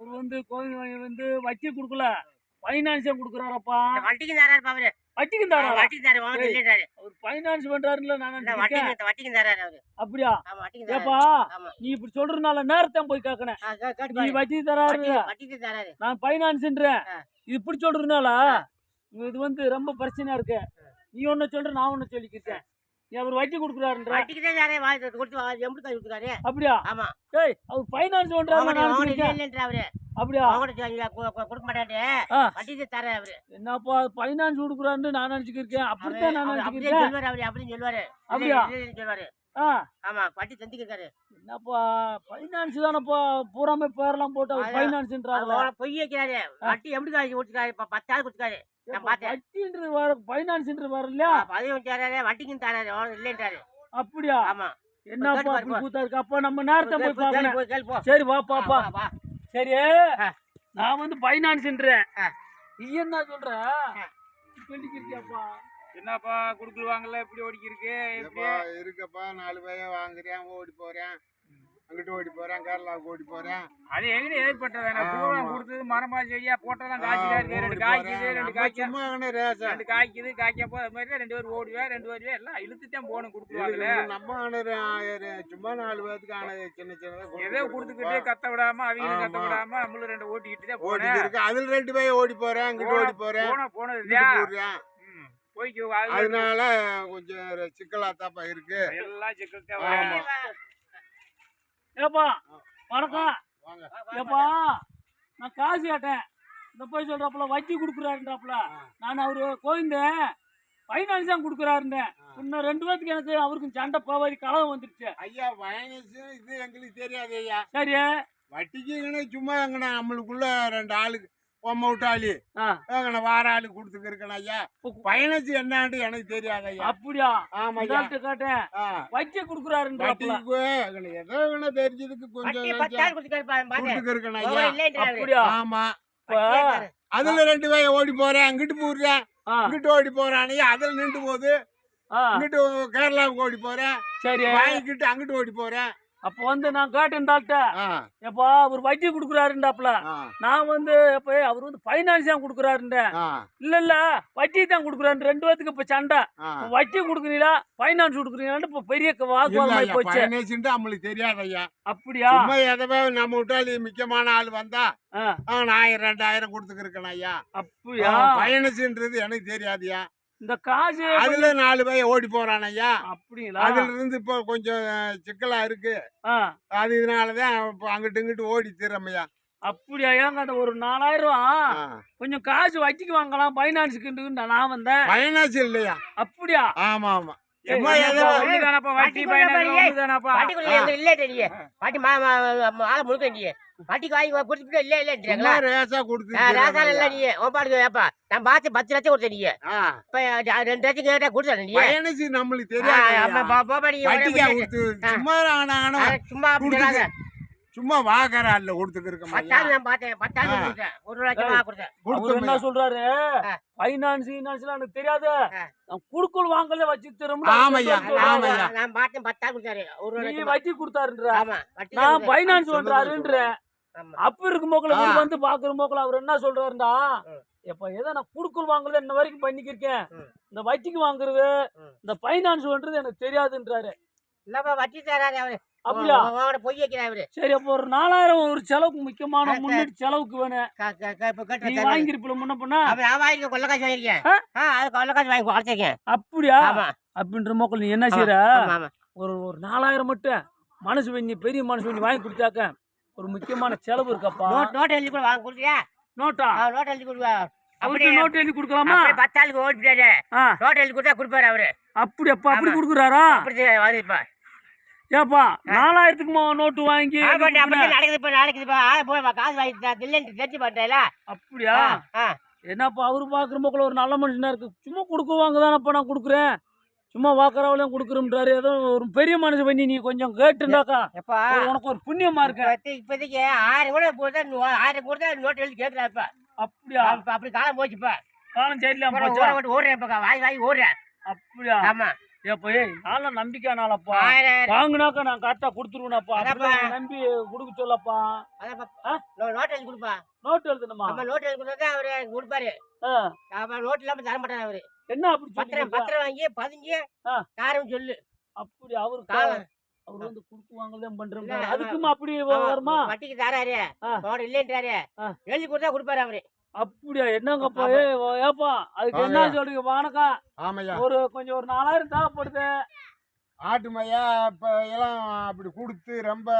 அவர் வந்து கோவில் வந்து வட்டி கொடுக்கல. ஃபைனான்ஸே கொடுக்குறாரப்பா. வட்டிக்கு தராரு அவரு வட்டிக்கு தராரு? வாங்க இல்லைன்றாரு அவர் ஃபைனான்ஸ் பண்றாருல நான் வட்டிக்கு வட்டிக்கு தராரு அவரு. அப்படியா? வட்டிக்கு தராரு. ஏப்பா நீ இப்படி சொல்றதுனால நேரத்தை போய் கேட்கணும் நீ பாரு. வட்டி தராரு வட்டிக்கு- வட்டிக்கு தராரு. நான் ஃபைனான்ஸ்ன்றேன். இது இப்படி சொல்றதுனால. இது வந்து ரொம்ப பிரச்சனையா இருக்கு. நீ ஒண்ணு சொல்ற நான் ஒண்ணு சொல்லிக்கிட்டேன் அவர் வட்டி கொடுக்குறாருன்ற. வட்டிக்கு தான் தராரு வாங்கி கொடுத்து வா- எப்படி கை கொடுக்குறாரு. அப்படியா? ஆமா. ஏய் அவர் ஃபைனான்ஸ் பண்றாரு அவரு. அப்படியா? அவங்கள்ட்ட சொல்லி கு- கு- கொடுக்க மாட்டாரு ஆ. வட்டிக்கு தராரு அவரு. என்னப்பா ஃபைனான்ஸ் கொடுக்குறாருன்னு நான் நினைச்சுக்கிருக்கேன். அப்படித்தான் நான் சொல்லுவாரு அவரு அப்படின்னு சொல்லுவாரு. அப்படியா? சொல்லுவாரு. ஆ. ஆமா வட்டி தந்திக்கிருக்காரு. என்னப்பா ஃபைனான்ஸ் தானப்பா பூராமே பேரெல்லாம் போட்டு அவர் அவரை பொய் வைக்கிறாரு வட்டி எப்படி காய்ச்சி கொடுத்துருக்காரு? இப்ப பத்தாவது கொடுத்துருக்காரு. நான் பார்த்தேன். வட்டின்றது வர ஃபைனான்ஸ்ன்றது வர இல்லையா பதினஞ்சு தராரு வட்டிக்கும் தராரு இல்லைன்றாரு. அப்படியா? ஆமா. என்னப்பா அப்படி பாரு, கூத்தா இருக்கு அப்ப நம்ம நேரத்தை போய் பார்க்கணும். சரி வா பாப்பா. நான் வந்து ஃபைனான்ஸ்ன்றேன். நீ என்ன சொல்ற. சொல்லிக்கிறியாப்பா என்னப்பா குடுக்குவாங்கல்ல இப்படி ஓடிக்கி இருக்கு எப்படி ஏப்பா இருக்கப்பா நாலு பையன் வாங்குறேன் ஓடி போறேன். அங்கிட்டு ஓடி போறேன் கேரளாவுக்கு ஓடி போறேன். அது எங்க ஏற்பட்டது எனக்கு ஆமா. பூரா கொடுத்தது மரமா செடியா போட்டதான் ஓடி ரெண்டு காய்க்குது. ரெண்டு ரேசா. ரெண்டு காய்க்குது காய்க்க போ அது மாதிரி ரெண்டு பேரும் ஓடுவேன் ரெண்டு பேரும் எல்லாம் இழுத்துத்தான் போகணும் கொடுத்துருவாங்கல்ல இருக்கு. நம்ம அணு சும்மா நாலு பேத்துக்கு ஆன சின்ன சின்னதா ஏதோ கொடுத்துக்கிட்டு கத்த விடாம அவங்களும் கத்த. விடாம நம்மளும் ரெண்டு ஓட்டிக்கிட்டு தான் போனேன் அதுல ரெண்டு பையன் ஓடி போறேன் அங்கிட்டு ஓடி போறேன். போன போனது இல்லையா அதனால கொஞ்சம் சிக்கலா தாப்பா இருக்கு. எல்லாம் சிக்கல். தேவை ஏப்பா வணக்கம். வாங்க. ஏப்பா நான் காசு கேட்டேன். இந்த போய் சொல்றாப்புல வட்டி கொடுக்குறாருன்றாப்புல நான் அவரு கோவிந்தேன் ஃபைனான்ஸ் தான் கொடுக்குறாருந்தேன். இன்னும் ரெண்டு பேத்துக்கு எனக்கு அவருக்கும் சண்டை போவாதி கலகம் வந்துருச்சு. ஐயா வயனஸ் இது எங்களுக்கு தெரியாது ஐயா. சரி வட்டிக்கு சும்மா எங்கன நம்மளுக்குள்ள ரெண்டு ஆளுக்கு பொம்மை விட்டாளி ஆ. எங்கன வார ஆளு கொடுத்துக்கிருக்கணும் ஐயா. பயணச்சு என்னான்னு எனக்கு தெரியாது ஐயா. அப்படியா? ஆமா கேட்டேன். வட்டி ஏதோ தெரிஞ்சதுக்கு கொஞ்சம் ஐயா. அப்படியா? ஆமா. அதுல ரெண்டு பேர் ஓடி போறேன். அங்கிட்டு போடுறேன் இங்கிட்டு ஓடி போறான். அதுல நின்று போகுது இங்கிட்டு கேரளாவுக்கு ஓடி போறேன். சரி. வாங்கிக்கிட்டு அங்கிட்டு ஓடி போறேன். அப்ப வந்து நான் கேட்டேன் தாள்கிட்ட எப்பா அவர் வட்டி கொடுக்குறாருன்றாப்புல ஆ, நான் வந்து இப்ப அவர் வந்து ஃபைனான்ஸ் தான் கொடுக்குறாருன்றேன் ஆ, இல்ல இல்ல வட்டி தான் கொடுக்குறாரு ரெண்டு பேத்துக்கு இப்ப சண்டை. வட்டி கொடுக்குறீங்களா? ஃபைனான்ஸ் கொடுக்குறீங்களான்னு இப்ப பெரிய வாக்குவாதமாயி போச்சு. நம்மளுக்கு தெரியாது ஐயா. அப்படியா? எதவே நம்ம விட்டாலி முக்கியமான ஆள் வந்தா அவன் ஆயிரம் ரெண்டாயிரம் கொடுத்துக்கிருக்கணும் ஐயா. அப்படியா? பயணச்சுன்றது எனக்கு தெரியாதுயா இந்த காசு அதுல நாலு பையன் ஓடி போறான் ஐயா. அப்படிங்களா? அதுல இருந்து இப்போ கொஞ்சம் சிக்கலா இருக்கு. அது இதனாலதான் இப்போ அங்கிட்டு இங்கிட்டு ஓடி தீரமையா அப்படியா? ஏங்க அந்த ஒரு நாலாயிரம் ரூபா? கொஞ்சம் காசு வட்டிக்கு வாங்கலாம் ஃபைனான்ஸுக்கு நான் வந்தேன். பயணாச்சு இல்லையா? அப்படியா? ஆமா ஆமா சும்மா இல்லை வட்டிக்கு வாங்கி கொடுத்துட்டு இல்லை சும்மா ரேசா இல்ல நீ. உன் பாட்டுக்கு நான் பார்த்து பத்து லட்சம் கொடுத்த நீ. இப்ப ரெண்டு லட்சம் கேட்டா கொடுத்த நீ. நம்மளுக்கு ஆ. சும்மா அட, சும்மா சொல்லாத. சும்மா வாகரால கொடுத்துக்கிருக்கோம் பத்தாவது நான் பார்த்தேன் பத்தாவது ஆ. கொடுத்தேன் ஒரு லட்சம் ரூபா கொடுத்தேன் அவர் என்ன சொல்றாரு. ஃபைனான்ஸ் ஃபைனான்ஸ்லாம் எனக்கு தெரியாது. நான் குடுக்கல் வாங்கல வச்சு தரும் ஆமாய்யா, ஆமாய்யா. நான் பார்த்தேன் கொடுத்தாரு ஒரு நீ லட்சம் வட்டி கொடுத்தாருன்ற ஆமா நான். ஃபைனான்ஸ். அப்ப இருக்கும் போக்குல வந்து பாக்குற போக்குல அவர் என்ன சொல்றாருண்டா ம். எப்ப ஏதோ நான் குடுக்கல் வாங்குறது இன்ன வரைக்கும் பண்ணிக்கிருக்கேன். இந்த வட்டிக்கு வாங்குறது. இந்த ஃபைனான்ஸ் பண்றது எனக்கு தெரியாதுன்றாரு இல்லப்பா வட்டி தராரு அவரு அப்படியா? பொய் வைக்கிறாரு சரி அப்போ ஒரு நாலாயிரம் ஒரு செலவுக்கு முக்கியமான முன்னாடி செலவுக்கு வேணும் வாங்கிருப்பில முன்ன பண்ணா வாங்கி கொள்ள காசு வாங்கிருக்கேன் அது கொள்ள காசு வாங்கி குறைச்சிருக்கேன். அப்படியா? அப்படின்ற மோக்கல் நீ என்ன செய்யற ஒரு ஒரு நாலாயிரம் மட்டும். மனசு பண்ணி பெரிய மனசு பண்ணி வாங்கி கொடுத்தாக்க ஒரு முக்கியமான செலவு இருக்கப்பா. நோட் நோட் எழுதி கூட வாங்க கொடுத்தியா நோட்டா? ஆ, நோட் எழுதி கொடுவா அப்படி நோட் எழுதி கொடுக்கலாமா? பத்தாளுக்கு ஓடிட்டாரு ஆ, நோட் எழுதி கொடுத்தா கொடுப்பாரு அவரு. அப்படி அப்பா அப்படி. கொடுக்குறாரா? அப்படி வருது இப்ப ஏப்பா நாலாயிரத்துக்கு நோட்டு வாங்கி? ஆ, பாட்டி, கொடுக்குற. அப்படி நடக்குது இப்ப நடக்குது இப்ப ஆ, போய் காசு வாங்கி இல்லைன்னு தெரிஞ்சு பண்றேல அப்படியா? என்னப்பா அவரு பாக்குற போக்குல ஒரு நல்ல மனுஷனா இருக்கு. சும்மா கொடுக்குவாங்க தானப்பா நான் கொடுக்குறேன். சும்மா வாக்குறவளையும் கொடுக்குறோம்ன்றாரு ஏதோ ஒரு பெரிய மனசு பண்ணி நீ கொஞ்சம் கேட்டுண்டாக்கா. எப்பா? உனக்கு ஒரு புண்ணியமா இருக்க. இப்ப- இப்போதைக்கு ஆயிரம் கூட போட்டா ஆயிரம் கூட நோட் எழுதி கேட்கிறா இப்ப. அப்படியா? அப்ப அப்படி காலம் போச்சு இப்ப. காலம் சரியில்லாம ஓடுறேன் வாய் வாய் ஓடுறேன் அப்படியா? ஆமா. ஏப்பா ஏய் நம்பிக்கையானாலப்பா. ஆயிரம் ஆயிரம். வாங்கினாக்கா நான் கரெக்டா கொடுத்துருவேனப்பா. நம்பி கொடுக்க சொல்லப்பா. அதான்ப்பா. ஆ? நோ- நோட் எழுதி கொடுப்பா. நோட் எழுதணுமா? நம்ம நோட் எழுதி கொடுத்தா அவரு கொடுப்பாரு. அப்ப நோட் இல்லாம தர மாட்டாரு அவரு. என்ன அப்படி பத்திரம் பத்திரம் வாங்கி பதிஞ்சு ஆ. காரம் சொல்லு. அப்படி அவரு காலம். அவர் வந்து குடுக்கு வாங்கதான் பண்றாரு இல்ல, அதுக்கும் அப்படி வருமா? வட்டிக்கு தராரு. ஆ. நோட் இல்லைன்றாரு. எழுதி கொடுத்தா கொடுப்பாரு அவரு. அப்படியா? என்னங்கப்பா ஏ ஏப்பா அதுக்கு என்ன. சொல்றீங்க? வணக்கம் ஆமையா. ஒரு கொஞ்சம் ஒரு நாலாயிரம் தேவைப்படுது. ஆட்டு மையா இப்ப எல்லாம் அப்படி கொடுத்து ரொம்ப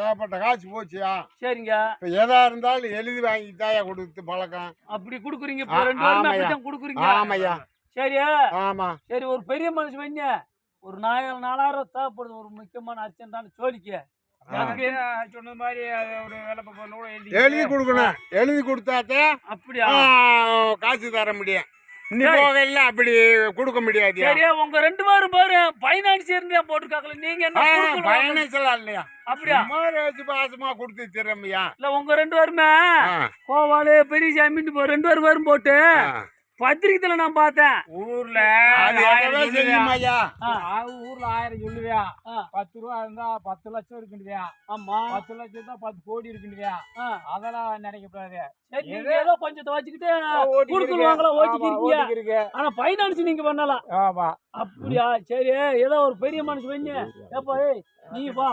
ஏகப்பட்ட காசு போச்சியா? சரிங்க. இப்ப எதா இருந்தாலும் எழுதி வாங்கி தாயா கொடுத்து பழக்கம். அப்படி குடுக்குறீங்க. இப்ப ரெண்டு. அப்படித்தான் குடுக்குறீங்க. ஆமையா. சரி. ஆமா. சரி ஒரு பெரிய மனுஷன் வைங்க. ஒரு நாலாயிரம் நாலாயிரம் தேவைப்படுது. ஒரு முக்கியமான அர்ச்சனை சோழிக்கு அதுக்கு அதுக்கு சொன்ன மாதிரி ஒரு எழுதி கொடுக்கணும். எழுதி கொடுத்தாத்தே அப்படியா? காசு தர முடியும். சரி. போகையில அப்படி கொடுக்க முடியாது சரி உங்க ரெண்டு பேரும் பாரு பைனான்ஸ் இருந்தா போட்டிருக்காங்களே நீங்க என்ன? பயணம் எல்லாம் இல்லையா? அப்படியா? வச்சு பாசமா கொடுத்து திறமையா இல்ல உங்க ரெண்டு பேருமே கோவாலு பெரியசாமின்னு இப்போ ரெண்டு பேரும் வரும் போட்டு பத்திரிக்கையில நான் பார்த்தேன். ஊர்ல ஊர்ல ஆயிரம் சொல்லுவியா? ஆ. பத்து ரூபா இருந்தா பத்து லட்சம் இருக்குண்டியா ஆமா. பத்து லட்சம் தான் பத்து கோடி இருக்குண்டியா ஆ, அதெல்லாம் சரி, எது? ஏதோ கொஞ்சத்தை வச்சுக்கிட்டு ஓட்டிக்கிருக்கு. குடுக்கலுவாங்களா ஆமா, ஓட்டிக்கிறீங்க ஓட்டிக்கிருக்கு. ஆனா பைனான்ஸ் நீங்க பண்ணலாம். ஆமா. அப்படியா? சரி ஏதோ ஒரு பெரிய மனுஷன் வைங்க ஏப்பா ஏய் நீ வா.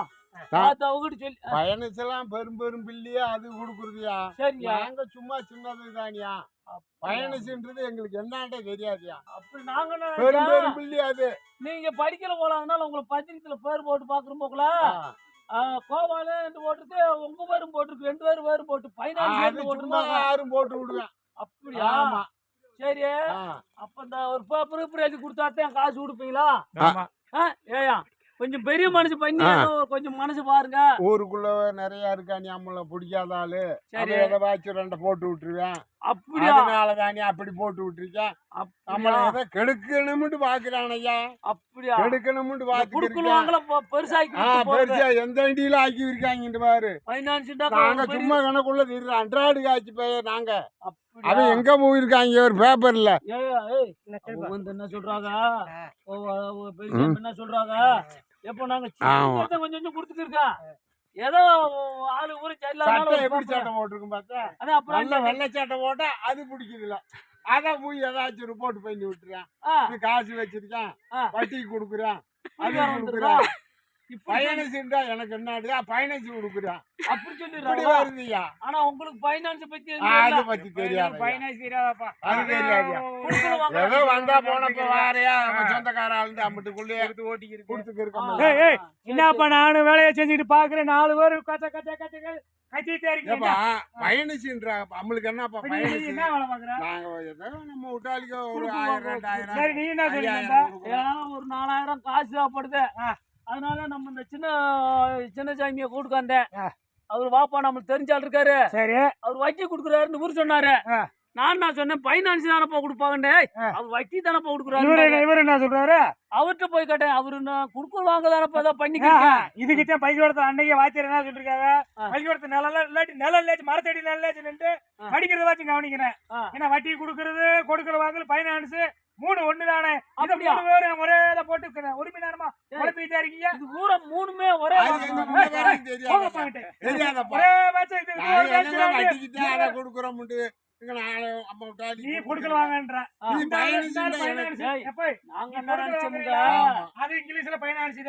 பயணச்செல்லாம் பெரும் பெரும் பில்லியா அது கொடுக்குறதுயா? சரிங்க. நாங்க சும்மா சின்னது தானியா பயணச்சுன்றது எங்களுக்கு என்னன்ட்டே தெரியாதுயா? அப்படி நாங்க அது. நீங்க படிக்கல போலாங்கனால உங்களுக்கு பத்திரிக்கையில பேர் போட்டு பாக்குறோம் போக்கல ஆ. கோவாலு ரெண்டு போட்டிருக்கு உங்க பேரும் போட்டிருக்கு ரெண்டு பேரும் பேரும் போட்டு சும்மா போட்டிருந்தாங்க. யாரும் போட்டு விடுவேன் அப்படியா? ஆமா. சரி. அப்ப இந்த ஒரு பேப்பர் பேப்பர் எழுதி கொடுத்தாத்தான் காசு கொடுப்பீங்களா? ஏயா கொஞ்சம் பெரிய மனுஷன் பண்ணி கொஞ்சம் மனசு பாருங்க. ஊருக்குள்ள நிறைய இருக்கா நீ நம்மள பிடிக்காத ஆளு. சரி. எதை ரெண்ட போட்டு விட்டுருவேன். அப்படியா? அதனால தானே அப்படி போட்டு விட்டுருக்கேன் நம்மள எதை கெடுக்கணும்னு பாக்குறான் ஐயா. அப்படியா? கெடுக்கணும்னு குடுக்கலுவாங்களா பெருசாக்கி பெருசா எந்த வண்டியில ஆக்கி இருக்காங்க பாரு. நாங்க சும்மா கணக்குள்ள திரு அன்றாடு காய்ச்சி போய் நாங்க. அவன் எங்க போயிருக்காங்க? ஒரு பேப்பர்ல. என்ன சொல்றாங்க? என்ன சொல்றாங்க? எப்போ நாங்க கொஞ்சம் கொஞ்சம் கொடுத்துருக்கோம் ஏதோ ஆளு சட்டை எப்படி சட்டை போட்டிருக்கும் பார்த்தா? அப்புறம் நல்ல வெள்ளை சட்டை போட்டா அது பிடிக்குதுல. அத போய் ஏதாச்சும் ரிப்போர்ட் பண்ணி விட்டுறேன். காசு வச்சிருக்கேன். ஆ. வட்டிக்கு கொடுக்குறேன். அது. கொடுக்குறேன் சொல்லி- பயணச்சுன்றா எனக்கு என்னடுதா பயணச்சு கொடுக்குறேன். அப்படி சொல்லிடுறாங்க. வருதுயா ஆனா உங்களுக்கு பைனான்ஸ் பத்தி அதை. பத்தி தெரியாது பைனான்ஸ் தெரியாதாப்பா. அது தெரியாதுயா குடுக்கலுவாங்க. ஏதோ வந்தா போனப்ப வாரையா நம்ம சொந்தக்கார ஆளுந்து அம்பிட்டுக்குள்ளேயே எடுத்து ஓட்டிக்கிருக்கு. கொடுத்துக்கு ஆ, இருக்கோம் ஏய், ஏய், சரி, என்னப்பா நானும் வேலையை செஞ்சுட்டு பாக்குறேன் நாலு பேர் கச்ச கச்ச கச்ச. கத்திட்டே இருக்கீங்க. பயணிச்சுன்றா நம்மளுக்கு என்னப்பா பயணிச்சு? என்ன வேலை பாக்குற நாங்க ஏதோ நம்ம விட்டாளிக்க ஒரு கொடுக்குவாங்க. ஆயிரம் ரெண்டாயிரம் சரி நீ என்ன சொல்றீங்க ஒரு நாலாயிரம் காசு தேவைப்படுது. அதனால நம்ம இந்த சின்ன சின்ன சாமியை கூட்டுக்காந்தேன் ஆ. அவர் வாப்பா நம்மளுக்கு தெரிஞ்ச ஆள் இருக்காரு. சரி. அவர் வட்டி கொடுக்குறாருன்னு ஊர் சொன்னாரு. நான் நான் சொன்னேன்? பைனான்ஸ் தானப்பா கொடுப்பாங்கன்னு? ஆ. அவர் வட்டி தானப்பா இவரு கொடுக்குறாரு இவரு என்ன சொல்றாரு? அவர்கிட்ட போய் கேட்டேன். அவரு நான் தானப்பா ஏதோ ஆஹா, பண்ணிக்கிறேன் இதுக்குத்தான் பள்ளிக்கூடத்துல அன்னைக்கு வாத்தியார் என்ன சொல்லிருக்காங்க. பள்ளிக்கூடத்து நிலம் இல்லாட்டி நிலம் இல்லாச்சு மரத்தடி நிலம் இல்லாச்சு நின்று. படிக்கிறத வச்சு கவனிக்கிறேன். ஏன்னா வட்டி கொடுக்கறது கொடுக்கற வாங்கல் பைனான்ஸ் மூணு ஒண்ணு தானே. இந்த அப்படியா? பேரும் ஒரே இதை போட்டு ஒரு மணி நேரமா. குழப்பிட்டே இருக்கீங்க இது பூரா மூணுமே ஒரே ஒரே நீ கொடுக்கல வாங்கன்ற ஆ. நீ இந்த ஆளு பயணிச்சு இந்த ஆளு இருந்தா finance. ஏய். எப்பா, நாங்க நீ என்ன கொடுக்கல நினைச்சோம்ங்க வாங்குறியா? ஆமா. அது இங்கிலீஷ்ல பைனான்ஸ்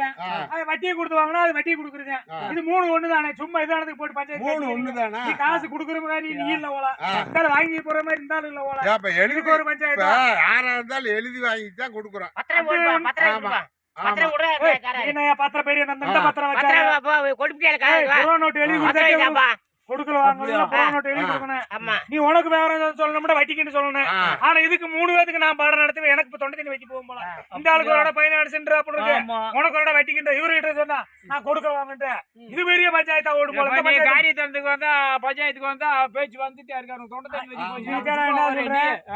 அது வட்டியை கொடுத்து வாங்கினா அது வட்டி கொடுக்குறீங்க. இது மூணு ஒண்ணு தானே சும்மா இதானதுக்கு போட்டு பஞ்சாயத்து மூணு. ஒண்ணுதானா நீ காசு குடுக்குற மாதிரி நீ இல்ல ஓல. இருந்தாலும் வாங்கி போற மாதிரி இருந்தாலும் இல்ல ஓல ஏப்பா, எழுதி ஒரு பஞ்சாயத்து யாரா இருந்தாலும் எழுதி வாங்கிட்டு தான் கொடுக்குறோம் பத்திரம் பத்திரம் பெரிய நந்தன். பத்திரம் வச்சாரு பத்திரம் போ, கொடுப்பிட்டியால காசு, வா. புறா நோட்டு எழுதி கொடுத்தா. கொடுக்கல. கொடுக்கணும். ஆமா. நீ உனக்கு விவரம் சொல்லணும்னா வட்டிக்குன்னு சொல்லணும். ஆனா இதுக்கு மூணு பேத்துக்கு நான் பாடம் நடத்துவேன். எனக்கு இப்ப தொண்டை தண்ணி வச்சு போகும் போல. இந்த ஆளுக்கு ஒரு இடம் பைனான்ஸ் அப்படின்னு உனக்கு ஒரு இடம் வட்டிக்கின்ற இவரு கிட்ட சொன்னா நான் கொடுக்க வாங்கிட்டு இது பெரிய பஞ்சாயத்தா ஓடும் போல. காரியத்தனத்துக்கு வந்தா பஞ்சாயத்துக்கு வந்தா பேச்சு வந்துட்டே இருக்காரு. தொண்டை தண்ணி வச்சு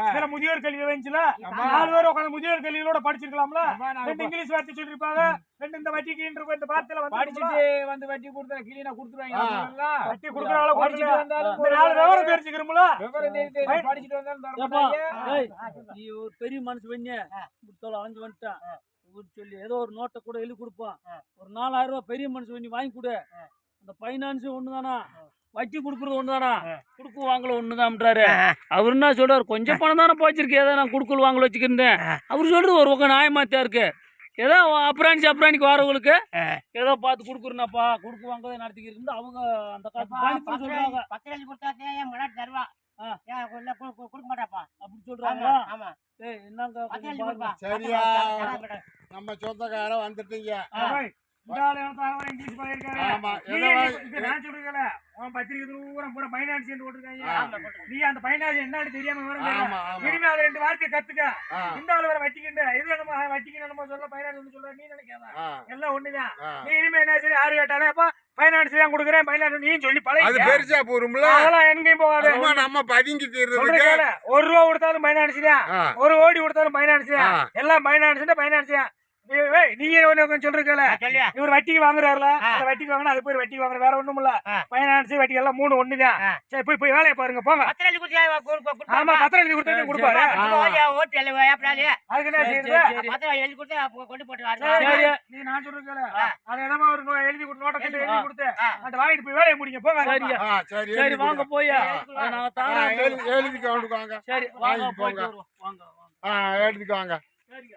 இதுல முதியோர் கல்வி வந்துச்சுல நாலு பேர் உட்காந்து முதியோர் கல்வியோட படிச்சிருக்கலாம்ல? ரெண்டு இங்கிலீஷ் வார்த்தை சொல்லிருப்பாங்க ரெண்டு இந்த வட்டிக்கு இந்த வார்த்தையில வந்து படிச்சுட்டு வந்து வட்டி கொடுத்தா கிளீனா கொடுத்துருவாங்க ஆ. அப்படிங்களா? படிச்சுட்டு வந்தாலும் இந்த விவரம் தெரிஞ்சுக்கிறோம்ல? விவரம். படிச்சுட்டு வந்தாலும். ஏய் நீ ஒரு பெரிய மனுஷன் பண்ணி. முத்தோல அலைஞ்சு வந்துட்டான். ஒரு சொல்லி ஏதோ ஒரு நோட்டை கூட எழுதி கொடுப்போம். ஆ. ஒரு நாலாயிரம் ரூபாய் பெரிய மனுஷன் நீ வாங்கி கொடு. அந்த ஃபைனான்ஸ் ஒண்ணுதானா? வட்டி கொடுக்குறது ஒண்ணுதானா? ஆ. கொடுக்கு வாங்கல ஒண்ணுதான்றாரு. அவர் என்ன சொல்றாரு? கொஞ்சம் பணம் தானே போச்சிருக்கு ஏதோ நான் குடுக்கல் வாங்கல வச்சுக்கிருந்தேன். அவர் சொல்றது ஒரு பக்கம் நியாயமாத்தான் இருக்கு. ஏதோ அப்ராணிச்சு அப்ராணிக்கு வரவங்களுக்கு. ஏதோ பார்த்து கொடுக்குறேனாப்பா கொடுக்கு வாங்கதை நடத்திக்கிறது அவங்க அந்த காலத்து பாணிப்பு சொல்றாங்க. பத்து எழுதி கொடுத்தா ஏன் முன்னாடி தருவா கொடுக்க மாட்டாப்பா. அப்படி ஆமா சொல்றாங்களா ஆமா என்னங்க சரியா? சரியா நம்ம சொந்தக்காரன் வந்துட்டீங்க. இங்கிலீஷ் நீ இப்ப நான் சொல்றேன்ல, உன் பத்திரிக்கை பூரா பூரா ன்னு போட்டிருக்காங்க. நீ அந்த finance என்னன்னு தெரியாம ஆமா இனிமே அதை ரெண்டு வார்த்தையை கத்துக்க. இந்த ஆளு வேற வட்டிக்கின்ற, இது என்னமோ வட்டிக்கு சொல்ல, ன்னு சொல்ற, நீ நினைக்காத. எல்லாம் ஒண்ணுதான். நீ இனிமே என்ன சரி, யாரு கேட்டாலும், அப்பா, finance தான் கொடுக்குறேன், நீயும் சொல்லி அது பழகிக்க. பெருசா போரும்ல அதெல்லாம் எங்கேயும் போகாது. நம்ம பதுங்கி. ஒரு ரூபா கொடுத்தாலும் தான். ஆ, ஒரு கோடி கொடுத்தாலும் தான். ஆ. எல்லாம் னா finance தான். ஏய், ஏய், நீ ஒண்ணு சொல்றீங்கல்ல சொல்லியா இவர் வட்டிக்கு வாங்குறாருல. அந்த வட்டிக்கு வாங்கினா அது போய் வட்டிக்கு வாங்குற வேற ஒண்ணும் இல்ல. பைனான்ஸ் வட்டி எல்லாம் மூணு ஒண்ணுதான் ஆ. சரி போய் போய் வேலையை பாருங்க போங்க பத்து எழுதி கொடுத்தா ஆமா பத்திரம் எழுதி கொடுத்தா கொடுப்பாரு. ஓட்டு அதுக்கு என்ன சரி, செய்யுது. பத்திரம் எழுதி கொடுத்து கொண்டு போட்டு சரி, வரணும் சரி. நீ நான் சொல்றேன் ஆ. அது என்னமோ ஒரு எழுதி கொடுத்து நோட்டை கட்டி எழுதி. கொடுத்து. அந்த வாங்கிட்டு போய் வேலையை முடிங்க போங்க சரி வாங்க. போய் நாங்க எழுதி சரி வாங்க போங்க. வாங்க வாங்க எழுதிக்கு வாங்க சரிங்க